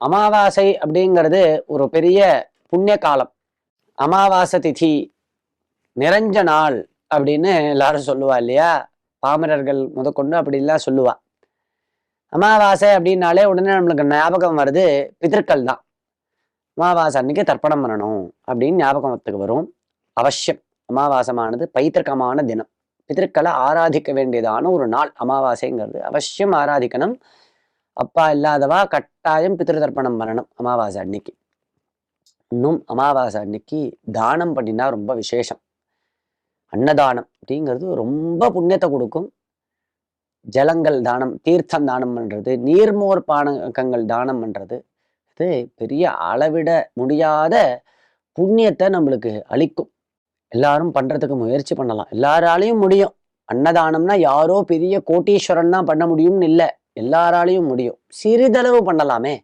அமாவாசை அப்படிங்கிறது ஒரு பெரிய புண்ணிய காலம். அமாவாசை திதி நிறைஞ்ச நாள் அப்படின்னு எல்லாரும் சொல்லுவா இல்லையா? பாமரர்கள் முதற்கொண்டு அப்படிலாம் சொல்லுவா. அமாவாசை அப்படின்னாலே உடனே நம்மளுக்கு ஞாபகம் வருது பிதற்கள் தான். அமாவாசை அன்னைக்கு தர்ப்பணம் பண்ணணும் அப்படின்னு ஞாபகத்துக்கு வரும். அவசியம். அமாவாசமானது பைத்திருக்கமான தினம். பிதற்களை ஆராதிக்க வேண்டியதான ஒரு நாள் அமாவாசைங்கிறது. அவசியம் ஆராதிக்கணும். அப்பா இல்லாதவா கட்டாயம் பித்திருதர்ப்பணம் பண்ணணும் அமாவாசை அன்னைக்கு. இன்னும் அமாவாசை அன்னைக்கு தானம் பண்ணினா ரொம்ப விசேஷம். அன்னதானம் அப்படிங்கிறது ரொம்ப புண்ணியத்தை கொடுக்கும். ஜலங்கள் தானம் தீர்த்தம் தானம் பண்ணுறது நீர்மோர் பானகங்கள் தானம் பண்ணுறது இது பெரிய அளவிட முடியாத புண்ணியத்தை நம்மளுக்கு அளிக்கும். எல்லாரும் பண்ணுறதுக்கு முயற்சி பண்ணலாம். எல்லாராலையும் முடியும். அன்னதானம்னா யாரோ பெரிய கோட்டீஸ்வரன் தான் பண்ண முடியும்னு இல்லை. எல்லாராலையும் முடியும். சிறிதளவு பண்ணலாமே.